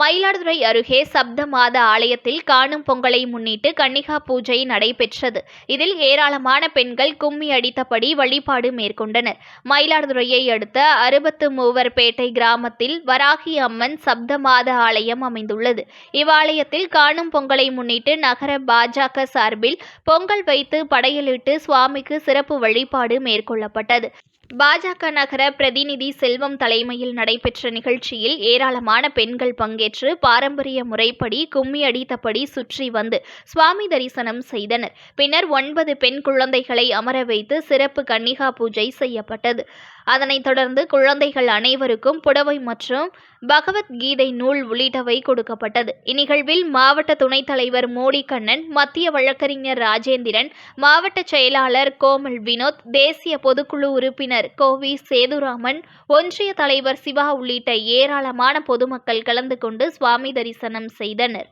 மயிலாடுதுறை அருகே சப்த மாத ஆலயத்தில் காணும் பொங்கலை முன்னிட்டு கன்னிகா பூஜை நடைபெற்றது. இதில் ஏராளமான பெண்கள் கும்மி அடித்தபடி வழிபாடு மேற்கொண்டனர். மயிலாடுதுறையை அடுத்த அறுபத்து மூவர் பேட்டை கிராமத்தில் வராகி அம்மன் சப்த மாத ஆலயம் அமைந்துள்ளது. இவ்வாலயத்தில் காணும் பொங்கலை முன்னிட்டு நகர பாஜக சார்பில் பொங்கல் வைத்து படையலிட்டு சுவாமிக்கு சிறப்பு வழிபாடு மேற்கொள்ளப்பட்டது. பாஜக நகர பிரதிநிதி செல்வம் தலைமையில் நடைபெற்ற நிகழ்ச்சியில் ஏராளமான பெண்கள் பங்கேற்று பாரம்பரிய முறைப்படி கும்மி அடித்தபடி சுற்றி வந்து சுவாமி தரிசனம் செய்தனர். பின்னர் ஒன்பது பெண் குழந்தைகளை அமர வைத்து சிறப்பு கன்னிகா பூஜை செய்யப்பட்டது. அதனைத் தொடர்ந்து குழந்தைகள் அனைவருக்கும் புடவை மற்றும் பகவத்கீதை நூல் உள்ளிட்டவை கொடுக்கப்பட்டது. இந்நிகழ்வில் மாவட்ட துணைத் தலைவர் மோடி கண்ணன் மத்திய வழக்கறிஞர் ராஜேந்திரன் மாவட்ட செயலாளர் கோமல் வினோத் தேசிய பொதுக்குழு உறுப்பினர் கோவி சேதுராமன் ஒன்றிய தலைவர் சிவா உள்ளிட்ட ஏராளமான பொதுமக்கள் கலந்து கொண்டு சுவாமி தரிசனம் செய்தனர்.